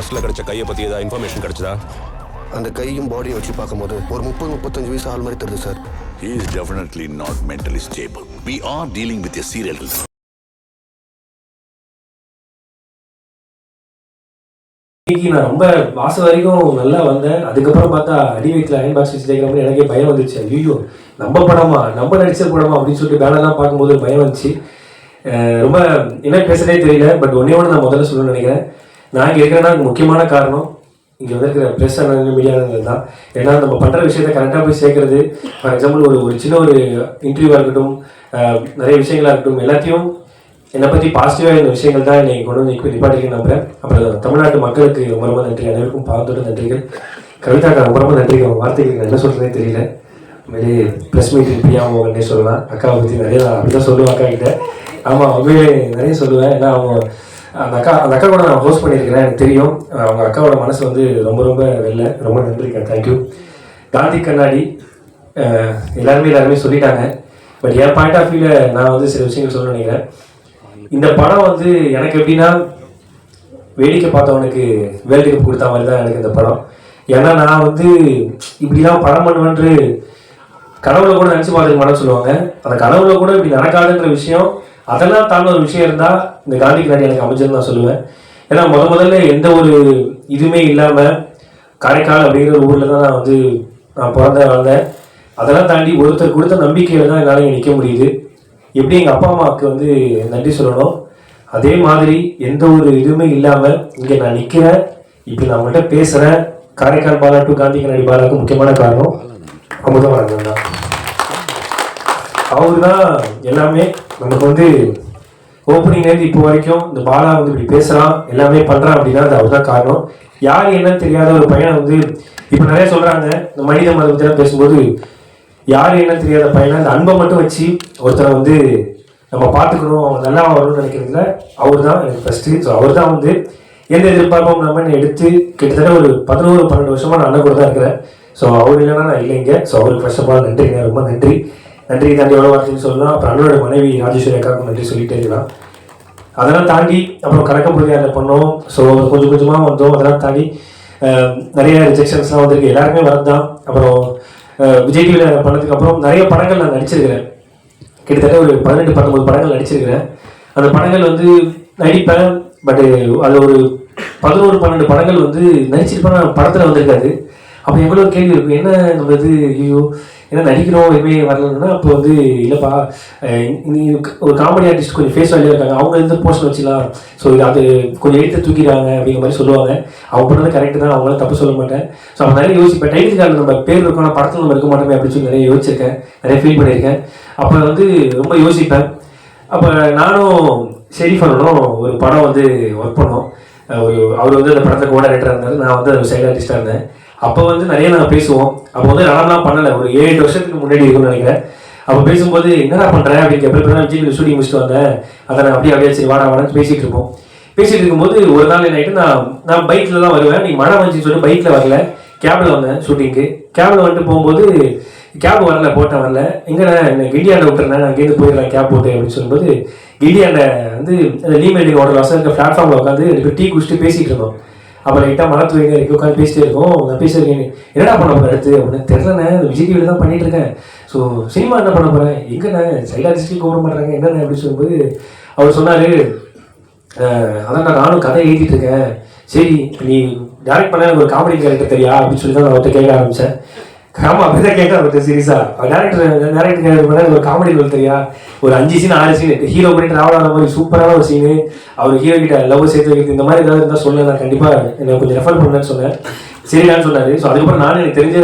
பஸ்ல கிடைச்ச கையை பத்தி ஏதாவது இன்ஃபர்மேஷன் கிடைச்சதா? அந்த கையும் பாடியும் வச்சு பார்க்கும்போது ஒரு முப்பது முப்பத்தஞ்சு வயசு ஆள் மாதிரி தெரியுது sir is definitely not mentally stable. We are dealing with a serial killer. இன்னைக்கு நான் ரொம்ப வாசம் வரைக்கும் நல்லா வந்தேன். அதுக்கப்புறம் பார்த்தா அடி வயிற்றுல அயன் பாக்ஸ் வச்சு தேய்க்கிற மாதிரி எனக்கே பயம் வந்துச்சு ஐயோ நம்ம படமா? நம்ம நடிச்ச படமா? அப்படின்னு சொல்லிட்டு பேனர்லாம் பார்க்கும்போது பயம் வந்துச்சு. ரொம்ப என்ன பேசுறதே தெரியல. பட் ஒன்னே ஒன்று நான் முதல்ல சொல்லணும்னு நினைக்கிறேன். நான் இங்கே இருக்கிறேன்னா முக்கியமான காரணம் இங்கே வந்திருக்கிற ப்ரெஸ் அண்ட் மீடியானது தான். ஏன்னா நம்ம பண்ணுற விஷயத்தை கரெக்டாக போய் சேர்க்கறது ஃபார் எக்ஸாம்பிள் ஒரு ஒரு சின்ன ஒரு இன்டர்வியூவாக இருக்கட்டும் நிறைய விஷயங்களாக இருக்கட்டும் எல்லாத்தையும் என்னை பற்றி பாசிட்டிவாக இந்த விஷயங்கள் தான் என்னை கொண்டு வந்து இப்போ நிப்பாட்டிக்க நம்புகிறேன் அப்புறம் தமிழ்நாட்டு மக்களுக்கு ரொம்ப ரொம்ப நன்றி அனைவருக்கும் பார்த்துட்டு நன்றிகள். கவிதாக்கா ரொம்ப ரொம்ப நன்றி அவங்க வார்த்தைகள் என்ன சொல்கிறதே தெரியல. உண்மையிலே ப்ரெஸ் மீட் பிரியா மோகனே சொல்லலாம். அக்காவை பற்றி நிறைய நான் அப்படி தான் சொல்லுவேன் அக்கா கிட்ட ஆமாம் உண்மையிலே நிறைய சொல்லுவேன். ஏன்னா அவங்க அந்த அக்கா அந்த அக்கா கூட நான் ஹோஸ்ட் பண்ணியிருக்கிறேன் எனக்கு தெரியும். அவங்க அக்காவோட மனசு வந்து ரொம்ப ரொம்ப வெளில ரொம்ப நன்றிக்கா தேங்க்யூ காந்தி கண்ணாடி எல்லாருமே எல்லாருமே சொல்லிட்டாங்க. பட் என் பாயிண்ட் ஆஃப் வியூவில் நான் வந்து சில விஷயங்கள் சொல்ல நினைக்கிறேன். இந்த படம் வந்து எனக்கு எப்படின்னா வேடிக்கை பார்த்தவனுக்கு வேர்ல்டு கப் கொடுத்த மாதிரி தான் எனக்கு இந்த படம். ஏன்னா நான் வந்து இப்படிலாம் படம் பண்ணுவேன்று கனவுல கூட நினச்சி பார்த்துக்க மாட்டேன்னு சொல்லுவாங்க. அந்த கனவுல கூட இப்படி நடக்காதுன்ற விஷயம் அதெல்லாம் தாண்ட ஒரு விஷயம் இருந்தால் இந்த காந்தி கண்ணாடி எனக்கு அமைஞ்சதுன்னு நான் சொல்லுவேன். ஏன்னா முத முதல்ல எந்த ஒரு இதுவுமே இல்லாமல் காரைக்கால் அப்படிங்கிற ஊரில் தான் நான் வந்து நான் பிறந்த வளர்ந்தேன். அதெல்லாம் தாண்டி ஒருத்தர் கொடுத்த நம்பிக்கையில் தான் என்னால் நிற்க முடியுது. எப்படி எங்கள் அப்பா அம்மாவுக்கு வந்து நன்றி சொல்லணும்? அதே மாதிரி எந்த ஒரு இதுவுமே இல்லாமல் இங்கே நான் நிற்கிறேன் இப்போ நான் அவங்கள்ட்ட பேசுகிறேன் காரைக்கால் பாலா டு காந்தி கண்ணாடி பாலாவுக்கு முக்கியமான காரணம் அமுதம் தான். அவர் தான் எல்லாமே நமக்கு வந்து ஓப்பனிங்லேருந்து இப்போ வரைக்கும் இந்த பாலா வந்து இப்படி பேசுகிறான் எல்லாமே பண்ணுறான் அப்படின்னா அது அவர் தான் காரணம். யார் என்னன்னு தெரியாத ஒரு பையனை வந்து இப்போ நிறைய சொல்கிறாங்க இந்த மனித மதத்தில் பேசும்போது யார் என்ன தெரியாத பையனை அந்த அன்பை மட்டும் வச்சு ஒருத்தரை வந்து நம்ம பார்த்துக்கணும் அவங்க நல்லா வரணும்னு நினைக்கிறதுல அவர் தான் எனக்கு ஃபஸ்ட்டு ஸோ அவர் தான் வந்து எந்த எதிர்பார்ப்பும் நம்ம எடுத்து கிட்டத்தட்ட ஒரு பதினோரு பன்னெண்டு வருஷமா நான் அண்ணன் கூட தான் இருக்கிறேன். ஸோ அவர் இல்லைன்னா நான் இல்லைங்க. ஸோ அவருக்கு ஃபர்ஸ்ட் ஆஃப் ஆல் நன்றிங்க ரொம்ப நன்றி. நன்றி தாண்டி எவ்வளோ வார்த்தைன்னு சொல்லலாம். அப்புறம் அண்ணனோட மனைவி ராஜேஸ்வரி அக்காவுக்கு நன்றி சொல்லிட்டே இருக்கலாம். அதெல்லாம் தாண்டி அப்புறம் கணக்கம்புதியாரில் பண்ணோம். ஸோ கொஞ்சம் கொஞ்சமாக வந்தோம். அதெல்லாம் தாண்டி நிறைய ரிஜெக்ஷன்ஸ்லாம் வந்திருக்கு. எல்லாருமே வரதான் அப்புறம் விஜய் டிவியில் பண்ணதுக்கு அப்புறம் நிறைய படங்கள் நான் நடிச்சிருக்கிறேன். கிட்டத்தட்ட ஒரு பதினெட்டு பத்தொன்பது படங்கள் நடிச்சிருக்கிறேன். அந்த படங்கள் வந்து நடிப்பேன். பட் அது ஒரு பதினோரு பன்னெண்டு படங்கள் வந்து நடிச்சிருப்பேன். படத்தில் வந்திருக்காது. அப்போ எவ்வளோ கேள்வி இருக்கும் என்ன நம்ம இது ஐயோ என்ன நடிக்கிறோம் எதுவுமே வரலன்னா அப்போ வந்து இல்லைப்பா நீ ஒரு காமெடி ஆர்டிஸ்ட் கொஞ்சம் ஃபேஸ் வேலையாக இருக்காங்க. அவங்க எந்த போர்ஷன் வச்சுக்கலாம். ஸோ இது அது கொஞ்சம் எடுத்து தூக்கிடுறாங்க அப்படிங்கிற மாதிரி சொல்லுவாங்க. அவங்க பண்ணது கரெக்ட் தான். அவங்களாம் தப்பு சொல்ல மாட்டேன். ஸோ அப்போ நிறைய யோசிப்பேன். டைட்டில் கார்டில் நம்ம பேர் இருக்கோம். ஆனால் படத்தில் நம்ம இருக்க மாட்டோமே அப்படின்னு சொல்லி நிறைய யோசிச்சிருக்கேன். நிறைய ஃபீல் பண்ணியிருக்கேன். அப்போ வந்து ரொம்ப யோசிப்பேன். அப்போ நானும் சரி பண்ணணும். ஒரு படம் வந்து ஒர்க் பண்ணோம். ஒரு அவர் வந்து அந்த படத்துக்கு ஓட ரைட்டராக இருந்தார். நான் வந்து சைட் ஆர்டிஸ்டாக இருந்தேன். அப்போ வந்து நிறைய நாங்கள் பேசுவோம். அப்போ வந்து நடனம்லாம் பண்ணலை. ஒரு ஏழு எட்டு வருஷத்துக்கு முன்னாடி இருக்கும்னு நினைக்கிறேன். அப்போ பேசும்போது என்னடா பண்ணுறேன் அப்படின்னு எப்படி தான் விஜய் ஷூட்டிங் முடிச்சுட்டு வந்தேன். அதை நான் அப்படியே அப்படியே சரி வாடா வாடான்னு பேசிகிட்டு இருப்போம். பேசிட்டு இருக்கும்போது ஒரு நாள் நைட்டு நான் நான் பைக்கில் தான் வருவேன். நீ மழை வந்துச்சுன்னு சொல்லிட்டு பைக்கில் வரல. கேபில் வந்தேன் ஷூட்டிங்க்கு கேபில் வந்துட்டு போகும்போது கேப் வரல போட்டேன் வரல. எங்கண்ணே என்ன கிண்டியாண்ட விட்டுறேன் அங்கேருந்து போயிடலாம் கேப் போட்டு அப்படின்னு சொல்லும்போது கிண்டியாண்ட வந்து அந்த லீமெண்டிங் ஓட வாசல் இருக்க பிளாட்ஃபார்மில் உட்காந்து டீ குடிச்சிட்டு பேசிகிட்டு இருந்தோம். அப்புறம் லைட்டாக மழை தூங்க இருக்கு உட்காந்து பேசிட்டே இருக்கோம். நான் பேசியிருக்கேன் என்னடா பண்ண போகிறேன் அடுத்து? அப்படின்னு தெரிலண்ணே விஜய் டிவியில் தான் பண்ணிட்டு இருக்கேன். ஸோ சினிமா என்ன பண்ண போகிறேன் எங்கண்ணே? சைலா டிஸ்ட்ரிக் கூப்பிட மாட்டாங்க என்னண்ணே அப்படின்னு சொல்லும்போது அவர் சொன்னார் அதான் நான் நானும் கதை எழுதிட்டு இருக்கேன். சரி நீ டேரக்ட் பண்ண எனக்கு ஒரு காமெடி கேரக்டர் தெரியா? அப்படின்னு சொல்லி தான் நான் அவர்கிட்ட கேட்க ஆரம்பித்தேன் ஆமா அப்படிதான் கேட்டேன் கொஞ்சம் சீரியஸா டேரக்டர் டேரக்டர் கேரக்டர் ஒரு காமெடி ரோல் தெரியா? ஒரு அஞ்சு சீன் ஆறு சீன் ஹீரோ பண்ணி டிராவல் ஆன மாதிரி சூப்பரான ஒரு சீனு அவர் ஹீரோ கிட்ட லவ் சேர்த்து வைக்கிறது இந்த மாதிரி ஏதாவது இருந்தால் சொல்ல நான் கண்டிப்பா என்ன கொஞ்சம் ரெஃபர் பண்ணுன்னு சொன்னேன். சரிடான்னு சொன்னாரு. ஸோ அதுக்கப்புறம் நானும் எனக்கு தெரிஞ்ச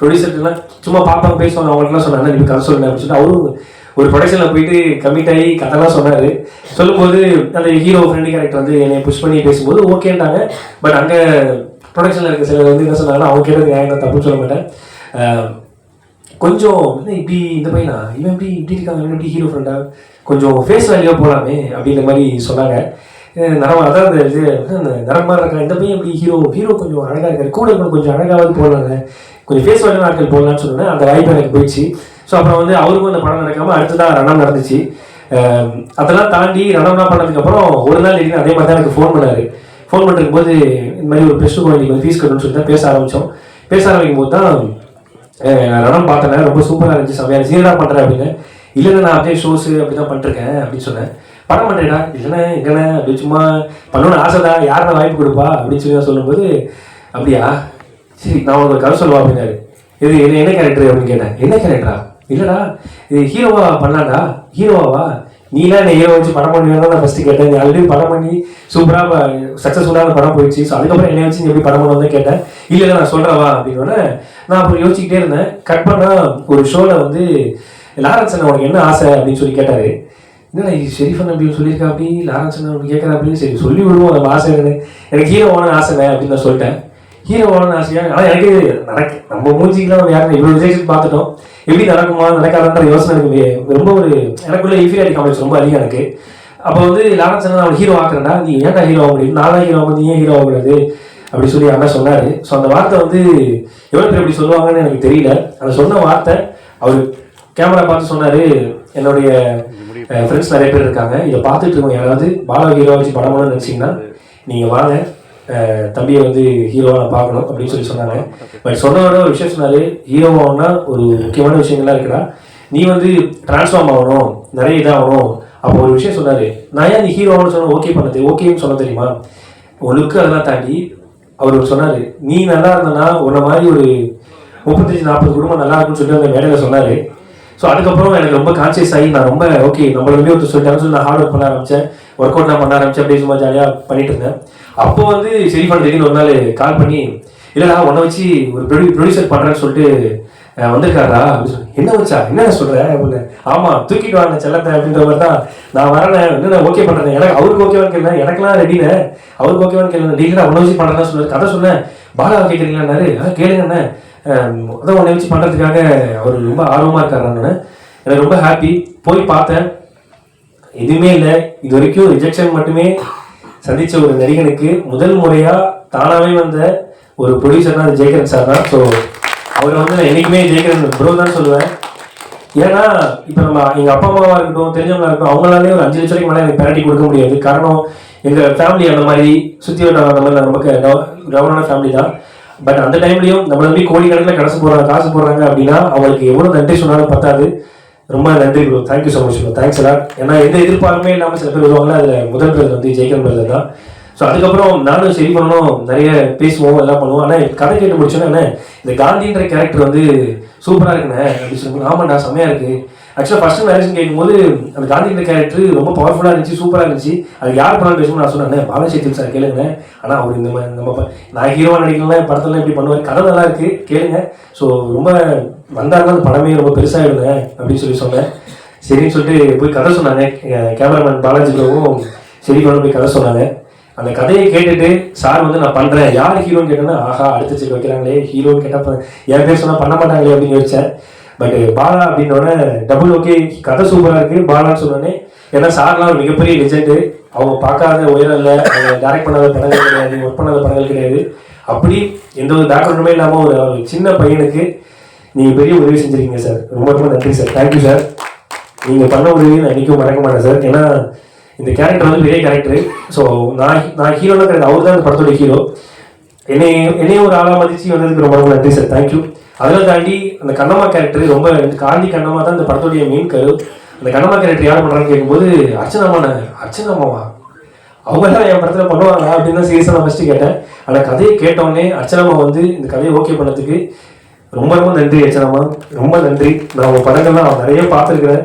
ப்ரொடியூசர்லாம் சும்மா பாப்பாங்க பேசுவாங்க அவங்களுக்குலாம் சொன்னாங்க நீங்க கதை சொல்லுங்க அப்படின்னு சொல்லிட்டு அவரும் ஒரு ப்ரொடக்ஷனில் போயிட்டு கமிட் ஆகி கதைலாம் சொன்னார். சொல்லும்போது அந்த ஹீரோ ஃப்ரெண்டு கேரக்டர் வந்து என்னை புஷ் பண்ணி பேசும்போது ஓகேன்ட்டாங்க பட் அங்கே ப்ரொடக்ஷனில் இருக்க சிலர் வந்து என்ன சொன்னாங்கன்னா அவங்க கேட்டது நியாயம் தப்புன்னு சொல்ல மாட்டேன். கொஞ்சம் இப்படி இந்த பையனா? இவன் இப்படி இப்படி இருக்காங்க இவன் இப்படி ஹீரோ ஃப்ரெண்டா கொஞ்சம் ஃபேஸ் வேல்யூவாக போகலாமே அப்படின்ற மாதிரி சொன்னாங்க. அஹ் நரம் அதான் அந்த இது அந்த நரமாக இருக்கா இருக்கான். இந்த பையன் இப்படி ஹீரோ ஹீரோ கொஞ்சம் அழகாக இருக்காரு. கூட இருக்கணும் கொஞ்சம் அழகாவது போடலாங்க கொஞ்சம் ஃபேஸ் வேல்யூ ஆட்கள் போடலான்னு சொன்னேன் அந்த வாய்ப்பு எனக்கு போயிடுச்சு. ஸோ அப்புறம் வந்து அவருக்கும் அந்த படம் நடக்காமல் அடுத்ததான் ரணம் நடந்துச்சு. அதெல்லாம் தாண்டி ரணம்லாம் பண்ணதுக்கப்புறம் ஒரு நாள் திடீர்னு அதே மாதிரி தான் எனக்கு ஃபோன் பண்ணார். ஃபோன் பண்ணிருக்கும் போது இந்த மாதிரி ஒரு ப்ளஸ் டூ குழந்தைக்கு வந்து ஃபீஸ் கட்டணும்னு சொல்லிட்டு தான் பேச ஆரம்பித்தோம் பேச ஆரம்பிக்கும் போது தான் ரணம் பார்த்தேன். ரொம்ப சூப்பராக இருந்துச்சு. செம்மையாக சீரடா பண்ணுறேன் அப்படின்னு? இல்லைண்ணா நான் அப்படியே ஷோஸு அப்படி தான் பண்ணிருக்கேன் அப்படின்னு சொன்னேன். பண்ண மாட்டேடா இல்லைண்ணே எங்கண்ணே? அப்படி சும்மா பண்ணணும்னு ஆசைடா யாருன்னா வாய்ப்பு கொடுப்பா அப்படின்னு சொல்லி சொல்லும்போது அப்படியா? சரி நான் உனக்கு ஒரு கதை சொல்லுவா? அப்படின்னாரு. இது என்ன என்ன கேரக்டர் அப்படின்னு கேட்டேன். என்ன கேரக்டரா இல்லைடா இது ஹீரோவா பண்ணலாம்டா. ஹீரோவாவா நீலாம் என்ன ஹீரோ வச்சு படம் பண்ணுவேன் நான் ஃபஸ்ட்டு கேட்டேன். நீ ஆல்ரெடி படம் பண்ணி சூப்பராக சக்ஸஸ்ஃபுல்லாக படம் போயிடுச்சு. ஸோ அதுக்கப்புறம் என்னை வச்சு நீ எப்படி படம் பண்ணுவோம் கேட்டேன். இல்லை நான் சொல்கிறவா அப்படின்னோடனே நான் அப்புறம் யோசிச்சுக்கிட்டே இருந்தேன். கட் பண்ணால் ஒரு ஷோவில் வந்து லாரன்ஸ் அண்ணா உனக்கு என்ன ஆசை அப்படின்னு சொல்லி கேட்டார். என்ன இது ஷெரீஃபன் அப்படின்னு சொல்லியிருக்கா அப்படி? லாரன்ஸ் அண்ணா கேட்குறா அப்படின்னு சரி சொல்லி விடுவோம் நம்ம ஆசை எனக்கு ஹீரோ ஆன ஆசை அப்படின்னு நான் சொல்லிட்டேன். ஹீரோ ஆன ஆசையா? ஆனால் எனக்கு நடக்க. நம்ம மூஞ்சிக்கெல்லாம் நம்ம யாரும் இவ்வளோ ரிஜெக்ஷன் பார்த்துட்டோம். எப்படி நடக்குமா நடக்காதுன்ற யோசனை எனக்கு ரொம்ப ஒரு எனக்குள்ள இன்ஃபீரியாரிட்டி காமெடிஸ் ரொம்ப அதிகம் எனக்கு. அப்போ வந்து லாரன்ஸ் அண்ணா அவன் ஹீரோ ஆக்குறேன்னா நீ ஏன்டா ஹீரோ ஆக முடியும்? நான் ஹீரோ ஆக நீ ஏன் ஹீரோ ஆகக்கூடாது அப்படி சொல்லி அண்ணா சொன்னார். ஸோ அந்த வார்த்தை வந்து எவ்வளோ பேர் இப்படி சொல்லுவாங்கன்னு எனக்கு தெரியல. அந்த சொன்ன வார்த்தை அவர் கேமரா பார்த்து சொன்னார் என்னுடைய ஃப்ரெண்ட்ஸ் நிறைய பேர் இருக்காங்க. இதை பார்த்துட்டு இருக்கோம் யாராவது பாலா ஹீரோ வச்சு படம் நினச்சிங்கன்னா நீங்கள் வாங்க. தம்பியை வந்து ஹீரோவாக நான் பார்க்கணும் அப்படின்னு சொல்லி சொன்னாங்க. பட் சொன்னவரோட ஒரு விஷயம் சொன்னார் ஹீரோவானா ஒரு முக்கியமான விஷயங்கள்லாம் இருக்குடா. நீ வந்து டிரான்ஸ்ஃபார்ம் ஆகணும் நிறைய இதாகணும். அப்போ ஒரு விஷயம் சொன்னாரு நான் ஏன் நீ ஹீரோவானு சொன்ன ஓகே பண்ணது ஓகேன்னு சொன்ன தெரியுமா? உன் அதெல்லாம் தாண்டி அவர் சொன்னார் நீ நல்லா இருந்தனா உன்ன மாதிரி ஒரு முப்பத்தஞ்சு நாற்பது குடும்பம் நல்லா இருக்குன்னு சொல்லி அந்த மேடையில் சொன்னார். ஸோ அதுக்கப்புறம் எனக்கு ரொம்ப கான்சியஸ் ஆகி நான் ரொம்ப ஓகே நம்மளுமே ஒருத்தர் சொல்லிட்டாங்கன்னு சொல்லி நான் ஹார்ட் ஒர்க் பண்ண ஆரம்பித்தேன் ஒர்க் அவுட் நான் பண்ண ஆரம்பித்தேன் அப்படியே சும்மா ஜாலியாக பண்ணிட்டு இருந்தேன். அப்போ வந்து சரி பண்ண திடீர்னு ஒரு நாள் கால் பண்ணி இல்லைடா உன்னை வச்சு ஒரு ப்ரொடியூ ப்ரொடியூசர் பண்ணுறேன்னு சொல்லிட்டு வந்திருக்காரா அப்படின்னு சொல்லி என்ன வச்சா என்ன சொல்ற? அப்படின்னு. ஆமா தூக்கிட்டு வாங்க செல்லத்தை அப்படின்ற மாதிரி தான். நான் வரேன் என்ன ஓகே பண்றேன்? எனக்கு அவருக்கு ஓகேவான்னு கேட்கல எனக்கெல்லாம் ரெடினே அவருக்கு ஓகேவான்னு கேட்கல டீலரா உன்னை வச்சு பண்றதா சொல்லி. கதை சொன்னேன். பாலா கேட்குறீங்களான்னாரு ஆ கேளுங்கண்ணே. அதான் உன்னை வச்சு பண்றதுக்காக அவர் ரொம்ப ஆர்வமா இருக்காரு எனக்கு ரொம்ப ஹாப்பி போய் பார்த்தேன். எதுவுமே இல்லை. இது வரைக்கும் ரிஜெக்ஷன் மட்டுமே சந்திச்ச ஒரு நடிகனுக்கு முதல் முறையாக தானாகவே வந்த ஒரு ப்ரொடியூசர்னா அது ஜெயகரன் சார் தான். ஸோ அவர் வந்து நான் என்றைக்குமே ஜெயகரன் ப்ரோ தான் சொல்லுவேன். ஏன்னா இப்போ நம்ம எங்கள் அப்பா அம்மாவாக இருக்கட்டும் தெரிஞ்சவங்களா இருக்கட்டும் அவங்களாலே ஒரு அஞ்சு லட்சம் ரூபாய்க்கு மேலே எனக்கு பேரட்டி கொடுக்க முடியாது. காரணம் எங்கள் ஃபேமிலி அந்த மாதிரி சுற்றி வட்டாரம் அந்த மாதிரி நமக்கு கவர்னான ஃபேமிலி தான். பட் அந்த டைம்லையும் நம்மள நம்பி கோடிக்கணக்கில் கடைசி போடுறாங்க காசு போடுறாங்க அப்படின்னா அவங்களுக்கு எவ்வளோ நன்றி சொன்னாலும் பத்தாது. ரொம்ப நன்றி bro thank you so much bro thanks எல்லாம் ஏன்னா எந்த எதிர்பார்ப்புமே இல்லாமல் சில பேர் வருவாங்களா அதில் முதல் பிரதர் வந்து ஜெய்கன் பிரதர் தான். ஸோ அதுக்கப்புறம் நானும் சரி பண்ணணும். நிறைய பேசுவோம் எல்லாம் பண்ணுவோம். ஆனால் கதை கேட்டு முடிச்சோன்னா இந்த காந்தின்ற கேரக்டர் வந்து சூப்பராக இருக்குண்ணே அப்படின்னு சொல்லும்போது ஆமாண்டா செம்மையாக இருக்குது ஆக்சுவலாக ஃபர்ஸ்ட் மேரேஜ் கேட்கும்போது அந்த காந்தின்ற கேரக்டர் ரொம்ப பவர்ஃபுல்லாக இருந்துச்சு சூப்பராக இருந்துச்சு. அது யார் பண்ணாலும் பேசணும்னு நான் சொன்னேன் பாலசேத்தியம் சார் கேளுங்க ஆனால் அவர் இந்த மாதிரி நம்ம நான் ஹீரோவாக நடிக்கலாம் படத்தெல்லாம் இப்படி பண்ணுவார்? கதை நல்லா இருக்குது கேளுங்க. ஸோ ரொம்ப வந்தாருன்னா அந்த படமே ரொம்ப பெருசாக இருந்தேன் அப்படின்னு சொல்லி சொன்னேன். சரின்னு சொல்லிட்டு போய் கதை சொன்னாங்க. கேமராமேன் பாலாஜி ப்ரோவும் சரி கொண்டு போய் கதை சொன்னாங்க. அந்த கதையை கேட்டுட்டு சார் வந்து நான் பண்ணுறேன் யார் ஹீரோன்னு கேட்டேன்னா ஆஹா அடுத்த செக் வைக்கிறாங்களே ஹீரோன்னு கேட்டால் என் பேர் சொன்னால் பண்ண மாட்டாங்களே அப்படின்னு யோசிச்சேன். பட் பாலா அப்படின்னோடனே டபுள் ஓகே கதை சூப்பராக இருக்குது பாலான்னு சொன்னோடனே ஏன்னா சார்லாம் ஒரு மிகப்பெரிய ரிஜெக்ட் அவங்க பார்க்காத உயரம் இல்லை அவங்க டேரக்ட் பண்ணாத படங்கள் கிடையாது ஒர்க் பண்ணாத படங்கள் கிடையாது. அப்படி எந்த ஒரு பேக்ரவுண்டுமே இல்லாமல் ஒரு சின்ன பையனுக்கு நீங்கள் பெரிய உதவி செஞ்சிருக்கீங்க சார். ரொம்ப ரொம்ப நன்றி சார். Thank you sir. நீங்கள் பண்ண உதவி நான் என்றைக்கும் மறக்க மாட்டேன் சார். ஏன்னா இந்த கேரக்டர் வந்து பெரிய கேரக்டர் ஸோ நான் நான் ஹீரோலாம் கிடையாது. அவர் தான் அந்த படத்தோட ஹீரோ என்னை என்னையும் ஒரு ஆளாக மதிச்சு வந்ததுக்கு ரொம்ப ரொம்ப நன்றி சார். தேங்க்யூ அதெல்லாம் தாண்டி அந்த கண்ணம்மா கேரக்டர் ரொம்ப காந்தி கண்ணம்மா தான் இந்த படத்துடைய மெயின் கரு அந்த கண்ணம்மா கேரக்டர் யார் பண்றாங்கன்னு கேட்கும்போது அர்ச்சனாமான அர்ச்சனாமாவா அவங்க தான் என் படத்தில் பண்ணுவாங்க அப்படின்னு தான் சீரியஸாக நான் ஃபஸ்ட்டு கேட்டேன். ஆனால் கதையை கேட்டோடனே அர்ச்சனாமா வந்து இந்த கதையை ஓகே பண்ணதுக்கு ரொம்ப ரொம்ப நன்றி அர்ச்சனாமா ரொம்ப நன்றி. நான் உங்க படங்கள்லாம் நிறைய பார்த்துருக்குறேன்.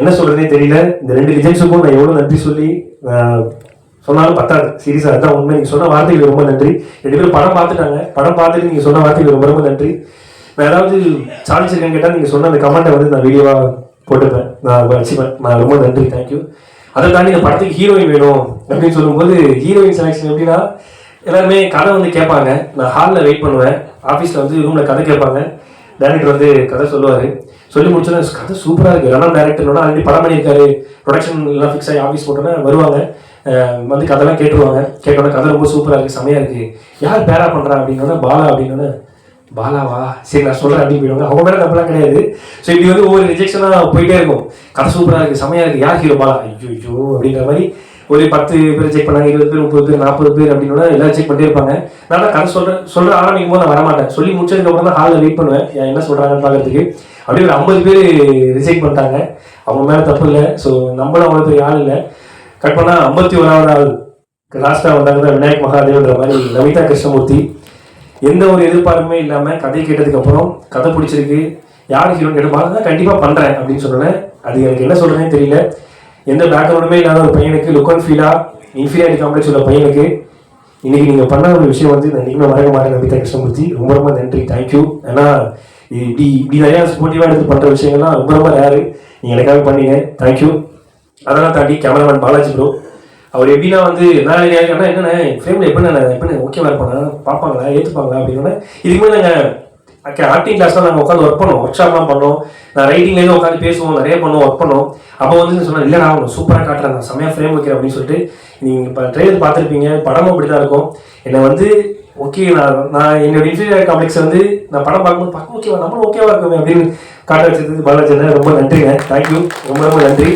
என்ன சொல்றதே தெரியல. இந்த ரெண்டு ரிஜெக்ட்ஸுக்கும் நான் எவ்வளவு நன்றி சொல்லி சொன்னாலும் பத்தாது. சீரியஸா அதான் உண்மை. நீங்க சொன்ன வார்த்தைகள் ரொம்ப நன்றி. ரெண்டு பேரும் படம் பார்த்துட்டாங்க. படம் பார்த்துட்டு நீங்க சொன்ன வார்த்தைகள் ரொம்ப ரொம்ப நன்றி. நான் ஏதாவது சாதிச்சிருக்கேன் கேட்டா நீங்க சொன்ன அந்த கமெண்ட்டை வந்து நான் வீடியோவா போட்டுப்பேன். நான் வச்சுப்பேன். நான் ரொம்ப நன்றி. தேங்க்யூ அதை தாண்டி இந்த படத்துக்கு ஹீரோயின் வேணும் அப்படின்னு சொல்லும்போது ஹீரோயின் செலெக்ஷன் எப்படின்னா எல்லாருமே கதை வந்து கேட்பாங்க. நான் ஹாலில் வெயிட் பண்ணுவேன். ஆஃபீஸில் வந்து ரூமில் கதை கேட்பாங்க. டேரக்டர் வந்து கதை சொல்லுவார். சொல்லி முடிச்சோன்னா கதை சூப்பராக இருக்குது ரெண்டாம் டேரக்டரோட ஆல்ரெடி படம் பண்ணியிருக்காரு. ப்ரொடக்ஷன் எல்லாம் ஃபிக்ஸ் ஆகி ஆஃபீஸ் போட்டோன்னா வருவாங்க. வந்து கதைலாம் கேட்டுருவாங்க. கேட்டோன்னா கதை ரொம்ப சூப்பராக இருக்குது செமையாக இருக்குது யார் பேரா பண்ணுறா அப்படின்னோடனே பாலா அப்படின்னோடனே பாலாவா? சரி நான் சொல்கிறேன் அப்படின்னு போயிடுவாங்க. அவங்க மேலே நம்மளாம் கிடையாது. ஸோ இப்படி வந்து ஒவ்வொரு ரிஜெக்ஷனாக போயிட்டே இருக்கும். கதை சூப்பராக இருக்குது செமையாக இருக்குது யார் ஹீரோ பாலா? ஐயோ ஐயோ அப்படிங்கிற மாதிரி ஒரு பத்து பேர் செக் பண்ணாங்க இருபது பேர் முப்பது பேர் நாற்பது பேர் அப்படின்னா எல்லாம் செக் பண்ணிட்டே இருப்பாங்க. நான் தான் கதை சொல்ற சொல்ற ஆரம்பிக்கும் போது நான் வரமாட்டேன். சொல்லி முடிச்சதுக்கு அப்புறம் தான் ஹாலில் வெயிட் பண்ணுவேன். ஏன் என்ன சொல்றாங்கன்னு பார்க்கறதுக்கு. அப்படியே ஒரு ஐம்பது பேர் ரிஜெக்ட் பண்ணிட்டாங்க. அவங்க மேலே தப்பு இல்லை. ஸோ நம்மளும் அவ்வளோ பெரிய ஆள் இல்லை. கட் பண்ணால் ஐம்பத்தி ஓராவது ஆள். லாஸ்ட்டாக வந்தாங்க விநாயக் மகாதேவன்ற மாதிரி நமிதா கிருஷ்ணமூர்த்தி. எந்த ஒரு எதிர்பார்ப்புமே இல்லாமல் கதை கேட்டதுக்கு அப்புறம் கதை பிடிச்சிருக்கு. யார் ஹீரோன்னு கேட்டு கண்டிப்பாக பண்ணுறேன் அப்படின்னு சொன்னேன். அது எனக்கு என்ன சொல்கிறேன்னு தெரியல. எந்த பேக்ரவுண்டுமே இல்லாத ஒரு பையனுக்கு லுக் அண்ட் ஃபீலாக இன்ஃபீரியாரிட்டி காம்ப்ளெக்ஸ் உள்ள பையனுக்கு இன்னைக்கு நீங்கள் பண்ண ஒரு விஷயம் வந்து நான் என்றைக்குமே மறக்க மாட்டேன் நமிதா கிருஷ்ணமூர்த்தி ரொம்ப ரொம்ப நன்றி. தேங்க்யூ ஏன்னா இப்படி இப்படி நிறையா ஸ்போர்ட்டிவாக எடுத்து பண்ணுற விஷயங்கள்லாம் ரொம்ப ரொம்ப ரேரு நீங்கள் எனக்காக பண்ணீங்க. தேங்க்யூ அதெல்லாம் தாண்டி கேமராமேன் பாலாஜி ப்ரோ அவர் எப்படின்னா வந்து நான் என்ன என்னண்ணே? ஃப்ரேமில் எப்படி நான் எப்படி ஓகேவா இருப்பானா? பார்ப்பாங்களா? ஏற்றுப்பாங்களா அப்படின்னா இதுக்கு மேலே நாங்கள் ஆக்டிங் கிளாஸ்லாம் நாங்கள் உட்காந்து ஒர்க் பண்ணுவோம். ஒர்க் ஷாப்லாம் பண்ணோம் நான் ரைட்டிங்லேருந்து உட்காந்து பேசுவோம். நிறைய பண்ணுவோம் ஒர்க் பண்ணுவோம். அப்போ வந்து சொன்னேன் இல்லை நான் உங்களுக்கு சூப்பராக காட்டுறேன் நான் செம்மையாக ஃப்ரேம் வைக்கிறேன் அப்படின்னு சொல்லிட்டு நீங்கள் இப்போ ட்ரெயிலர் பார்த்துருப்பீங்க. படமும் அப்படி தான் இருக்கும். என்னை வந்து ஓகே நான் நான் என்னோட இன்ஃபீரியர் காம்ப்ளெக்ஸ் வந்து நான் படம் பார்க்கும்போது பார்க்க ஓகேவா நம்மளும் ஓகேவா இருக்குமே அப்படின்னு காட்ட வச்சதுக்கு பாலாஜி ரொம்ப நன்றிங்க. தேங்க்யூ ரொம்ப ரொம்ப நன்றி.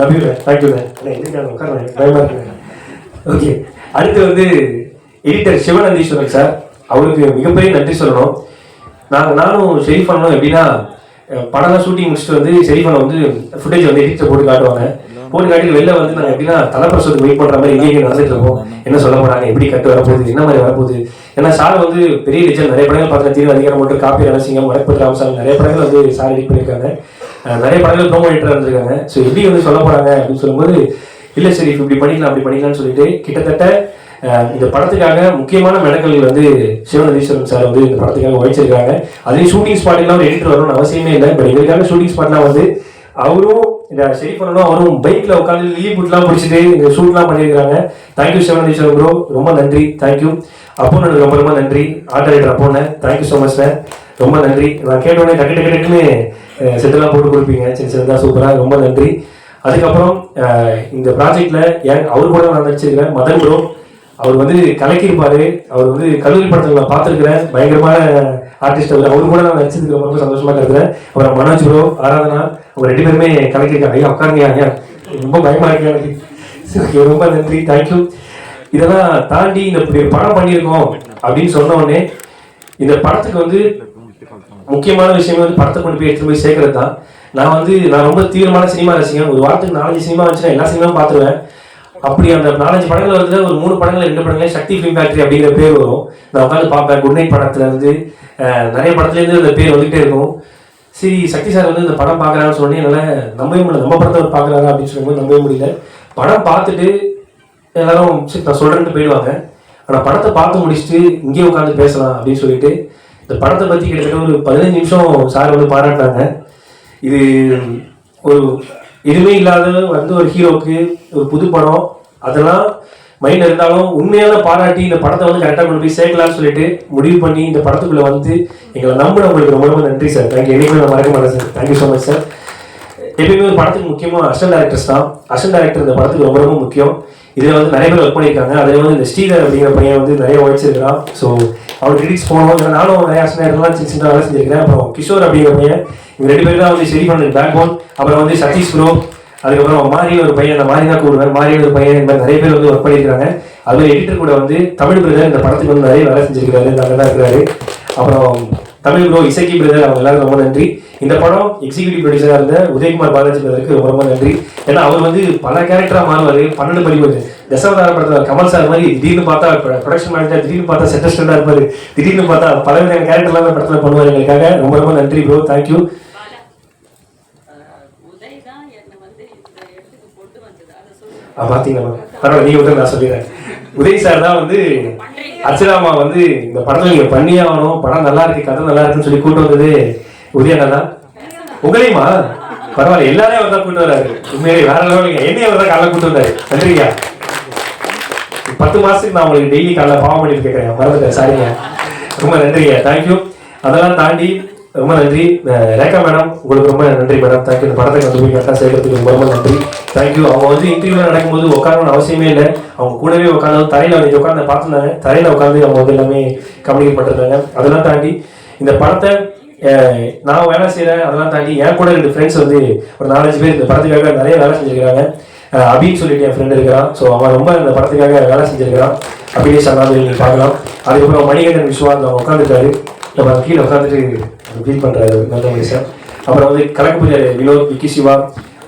லவ் யூ தேங்க்யூ எதிர்க்காங்க உட்காருங்க. பயமா இருக்குங்க. ஓகே அடுத்து வந்து எடிட்டர் சிவநந்தீஸ்வரன் சார். அவருக்கு மிகப்பெரிய நன்றி சொல்லணும். நாங்கள் நானும் சரி பண்ணோம் எப்படின்னா படம்லாம் ஷூட்டிங் முடிச்சுட்டு வந்து ஷெரீஃப் வந்து ஃபுட்டேஜ் வந்து எடிட்டர் போட்டு காட்டுவாங்க. போட்டு காட்டிட்டு வெளில வந்து நாங்கள் எப்படின்னா தலைப்பிரசவத்துக்கு வெயிட் பண்ணுற மாதிரி எங்கேயும் நடந்துட்டு இருக்கோம் என்ன சொல்ல போகிறாங்க எப்படி கட்டு வரப்போகுது என்ன மாதிரி வரப்போகுது? ஏன்னா சார் வந்து பெரிய லிஜன் நிறைய படங்கள் பார்த்தா தீவிர அதிகாரம் மட்டும் காப்பி ரகசியம் வடக்கு ராமசாமி நிறைய படங்கள் வந்து சார் எடிட் பண்ணியிருக்காங்க. நிறைய படங்கள் ப்ரோமோ எடிட்டர் இருந்திருக்காங்க. ஸோ எப்படி வந்து சொல்ல போகிறாங்க அப்படின்னு சொல்லும்போது இல்லை சரி இப்படி பண்ணிக்கலாம் அப்படி பண்ணிக்கலாம்னு சொல்லிட்டு கிட்டத்தட்ட இந்த படத்துக்காக முக்கியமான மெடக்கல் வந்து சிவநதீஸ்வரன் சார் வந்து இந்த படத்துக்காக வகிச்சிருக்காங்க அதே ஷூட்டிங் ஸ்பாட்லாம் ஒரு எடிட்டர் வரணும்னு அவசியமே இல்லை. பட் எங்களுக்காக ஷூட்டிங் ஸ்பாட்லாம் வந்து அவரும் இதை சரி பண்ணணும். அவரும் பைக்ல உட்காந்து லீவ் புட்லாம் பிடிச்சிட்டு இந்த ஷூட்லாம் பண்ணியிருக்காங்க. தேங்க்யூ சிவநதீஸ்வரன் ப்ரோ ரொம்ப நன்றி. தேங்க்யூ அப்போ எனக்கு ரொம்ப ரொம்ப நன்றி. Order அப்போண்ணே thank you so much sir ரொம்ப நன்றி. நான் கேட்டோடனே டக்கு டக்கு டக்குன்னு செட்டெல்லாம் போட்டு கொடுப்பீங்க. சரி சின்னதாக சூப்பராக ரொம்ப நன்றி. அதுக்கப்புறம் இந்த ப்ராஜெக்டில் ஏன் அவர் கூட நான் நடிச்சிருக்கிறேன் மதன் ப்ரோ அவர் வந்து கலக்கியிருப்பாரு அவர் வந்து கல்லூரி படத்தில் நான் பார்த்துருக்கிறேன். பயங்கரமான ஆர்டிஸ்ட் அவர். அவரு கூட நான் நடிச்சதுக்கு ரொம்ப சந்தோஷமா இருக்கிறேன் அப்புறம் மனோஜ் ப்ரோ ஆராதனா அவங்க ரெண்டு பேருமே கலக்கியிருக்காங்க ஐயா உட்காருங்க ஐயா. ரொம்ப பயமா இருக்கு எனக்கு. ரொம்ப நன்றி. தேங்க்யூ இதெல்லாம் தாண்டி இந்த படம் பண்ணியிருக்கோம் அப்படின்னு சொன்ன உடனே இந்த படத்துக்கு வந்து முக்கியமான விஷயம் வந்து படத்தை கொண்டு போய் எடுத்து போய் சேர்க்கறது தான் நான் வந்து நான் ரொம்ப தீவிரமான சினிமா ரசிகன். ஒரு வாரத்துக்கு நாலஞ்சு சினிமா வந்துச்சுன்னா எல்லா சினிமாவும் பார்த்துருவேன். அப்படி அந்த நாலஞ்சு படங்கள் வந்து ஒரு மூணு படங்கள் ரெண்டு படங்களே சக்தி ஃபிலிம் ஃபேக்டரி அப்படிங்கிற பேர் வரும். நான் உட்காந்து பார்ப்பேன். குட் நைட் படத்துல இருந்து நிறைய படத்துலேருந்து அந்த பேர் வந்துகிட்டே இருக்கும். சரி சக்தி சார் வந்து இந்த படம் பார்க்குறான்னு சொன்னே என்னால் நம்பவே முடியல. நம்ம படத்தை பார்க்குறாரு அப்படின்னு சொல்லும்போது நம்பவே முடியல. படம் பார்த்துட்டு எல்லாரும் சரி நான் சொல்கிறேன்ட்டு போயிடுவாங்க. ஆனால் படத்தை பார்த்து முடிச்சுட்டு இங்கேயே உட்காந்து பேசலாம் அப்படின்னு சொல்லிட்டு இந்த படத்தை பற்றி கிட்டத்தட்ட ஒரு பதினஞ்சு நிமிஷம் சார் வந்து பாராட்டினாங்க. இது ஒரு எதுவுமே இல்லாத வந்து ஒரு ஹீரோக்கு ஒரு புது படம் அதெல்லாம் மைண்ட் இருந்தாலும் உண்மையான பாராட்டி இந்த படத்தை வந்து கரெக்டாக கொண்டு போய் சேர்க்கலாம்னு சொல்லிட்டு முடிவு பண்ணி இந்த படத்துக்குள்ள வந்து எங்களை நம்பின உங்களுக்கு ரொம்ப ரொம்ப நன்றி சார். தேங்க்யூ என்னைக்குமே நான் மறக்க மாட்டேன் sir. Thank you so much sir எப்பயுமே ஒரு படத்துக்கு முக்கியமாக அசன் டேரக்டர்ஸ் தான். அசன் டேரக்டர் இந்த படத்துக்கு ரொம்ப ரொம்ப முக்கியம். இதில் வந்து நிறைய பேர் ஒர்க் பண்ணியிருக்காங்க. அதில் வந்து இந்த ஸ்ரீதர் அப்படிங்கிற பையன் வந்து நிறைய உழைச்சிருக்கிறான். ஸோ அவர் கிரெடிட்ஸ் போனோம் இல்லை நானும் நிறைய அசிஸ்டன்ட் சின்ன சின்ன வேலை செஞ்சிருக்கிறேன். அப்புறம் கிஷோர் அப்படிங்கிற பையன் இவங்க ரெண்டு பேர் தான் வந்து சரி பண்ண பேக் போன் அப்புறம் வந்து சதீஷ் ப்ரோ அதுக்கப்புறம் மாரி ஒரு பையன் அந்த மாரி தான் கூடுவேன் மாரி ஒரு பையன் இந்த மாதிரி நிறைய பேர் வந்து ஒர்க் பண்ணியிருக்காங்க அதுவே எடிட்டர் கூட வந்து தமிழ் பிரதர் இந்த படத்துக்கு வந்து நிறைய வேலை செஞ்சிருக்கிறாரு நல்லா தான் இருக்கிறாரு. அப்புறம் தமிழ் ப்ரோ இசக்கி பிரதர் அவங்க எல்லாரும் ரொம்ப நன்றி. இந்த படம் எக்ஸிகியூட்டிவ் ப்ரொடியூசராக இருந்த உதயகுமார் பாலாஜி பிரதருக்கு ரொம்ப ரொம்ப நன்றி. ஏன்னா அவர் வந்து பல கேரக்டராக மாறுவார் பன்னெண்டு படிப்பது தசவதார படத்தில் கமல் சார் மாதிரி திடீர்னு பார்த்தா ப்ரொடக்ஷன் மேனேஜர் திடீர்னு பார்த்தா செட்டஸ்டண்டா இருப்பார். திடீர்னு பார்த்தா பல விதமான கேரக்டர்லாம் அந்த படத்தில் பண்ணுவாரு எங்களுக்காக. ரொம்ப ரொம்ப நன்றி ப்ரோ தேங்க்யூ பார்த்தீங்களா பரவாயில்ல நீங்கள் வந்து நான் சொல்லிடுறேன். உதய் சார் தான் வந்து அச்சுராமா வந்து இந்த படத்தில் நீங்கள் பண்ணியே ஆகணும். படம் நல்லா இருக்கு கதை நல்லா இருக்குன்னு சொல்லி கூட்டு வந்தது. உதயண்ணா தான். உங்களையுமா? பரவாயில்ல எல்லாரையும் அவர் தான் கூட்டு வராரு. உண்மையிலே வேற லெவலுங்க என்னையும் அவர் தான் காலைல கூட்டு வந்தாரு. நன்றிங்க பத்து மாசத்துக்கு நான் உங்களுக்கு டெய்லி காலைல பாவம் பண்ணி கேட்கறேன் மறந்துட்டேன் சாரிங்க. ரொம்ப நன்றிங்க தேங்க்யூ அதெல்லாம் தாண்டி ரொம்ப நன்றி. ரேகா மேடம் உங்களுக்கு ரொம்ப நன்றி மேடம். தேங்க்யூ இந்த படத்தை கொண்டு போய் கரெக்டாக சேர்க்கறதுக்கு ரொம்ப ரொம்ப நன்றி. தேங்க்யூ அவங்க வந்து இன்டர்வியூ நடக்கும்போது உட்காரணும்னு அவசியமே இல்லை. அவங்க கூடவே உட்காந்து தரையில் வந்து உட்காந்து பார்த்துருந்தாங்க. தரையில் உட்காந்து அவங்க வந்து எல்லாமே கம்யூனிகேட் பண்ணிருந்தாங்க. அதெல்லாம் தாண்டி இந்த படத்தை நான் வேலை செய்கிறேன் அதெல்லாம் தாண்டி என் கூட ரெண்டு ஃப்ரெண்ட்ஸ் வந்து ஒரு நாலஞ்சு பேர் இந்த படத்துக்காக நிறைய வேலை செஞ்சுருக்காங்க அபின்னு சொல்லிட்டு என் ஃப்ரெண்ட் இருக்கிறான். ஸோ அவன் ரொம்ப இந்த படத்துக்காக வேலை செஞ்சுருக்கிறான். அபினேஷ் அண்ணாவில் நீங்கள் பார்க்கலாம். அதுக்கப்புறம் மணிகண்டன் விஸ்வா அங்கே உட்காந்துருக்காரு நம்ம கீழே உட்காந்துட்டு ஃபீல் பண்ணுறாரு நல்ல மனுஷன். அப்புறம் வந்து கலக்கப்பூஜை வினோத் விக்கி சிவா.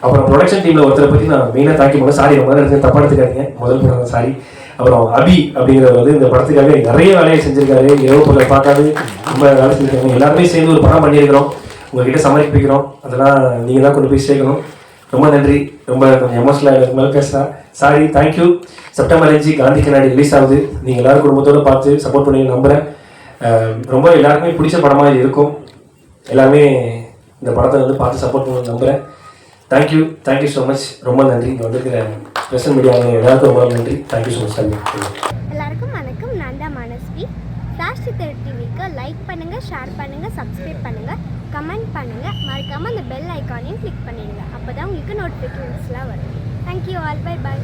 அப்புறம் ப்ரொடக்ஷன் டீமில் ஒருத்தரை பற்றி நான் மெயினாக தாக்கி போனேன். சாரி ரொம்ப நேரத்தில் தப்பாக எடுத்துக்காதீங்க. முதல் படம் சாரி அப்புறம் அபி அப்படிங்கிறவர் வந்து இந்த படத்துக்காக நிறைய வேலையை செஞ்சிருக்காரு. இரவு பொருளை பார்க்காது. ரொம்ப வேலை செஞ்சிருக்காங்க. எல்லாருமே சேர்ந்து ஒரு படம் பண்ணியிருக்கிறோம். உங்ககிட்ட சமர்ப்பிக்கிறோம் அதெல்லாம் நீங்கள் தான் கொண்டு போய் சேர்க்கணும். ரொம்ப நன்றி. ரொம்ப கொஞ்சம் எமோஷனலாக இருக்கு மேலே பேசுகிறேன் சாரி தேங்க்யூ செப்டம்பர் அஞ்சு காந்தி கண்ணாடி ரிலீஸ் ஆகுது. நீங்கள் எல்லோரும் குடும்பத்தோடு பார்த்து சப்போர்ட் பண்ணி நம்புகிறேன் ரொம்ப எல்லாருக்குமே பிடிச்ச படமாக இது இருக்கும். எல்லாருமே இந்த படத்தை வந்து பார்த்து சப்போர்ட் பண்ணி நம்புகிறேன் தேங்க்யூ தேங்க்யூ ஸோ மச் ரொம்ப நன்றி. இங்கே வந்திருக்கிற ஸ்பெஷல் மீடியாவில் எல்லாருக்கும் ரொம்ப நன்றி தேங்க்யூ ஸோ மச் எல்லாருக்கும் வணக்கம். நான் தான் மனஸ்வி. ஃப்ளாஷ் சித்தர் டிவிக்கு லைக் பண்ணுங்கள் ஷேர் பண்ணுங்கள் சப்ஸ்கிரைப் பண்ணுங்கள் கமெண்ட் பண்ணுங்கள் மறக்காமல் அந்த பெல் ஐக்கானையும் கிளிக் பண்ணிடுங்க. அப்போ தான் உங்களுக்கு நோட்டிஃபிகேஷன்ஸ்லாம் வரும். Thank you all by by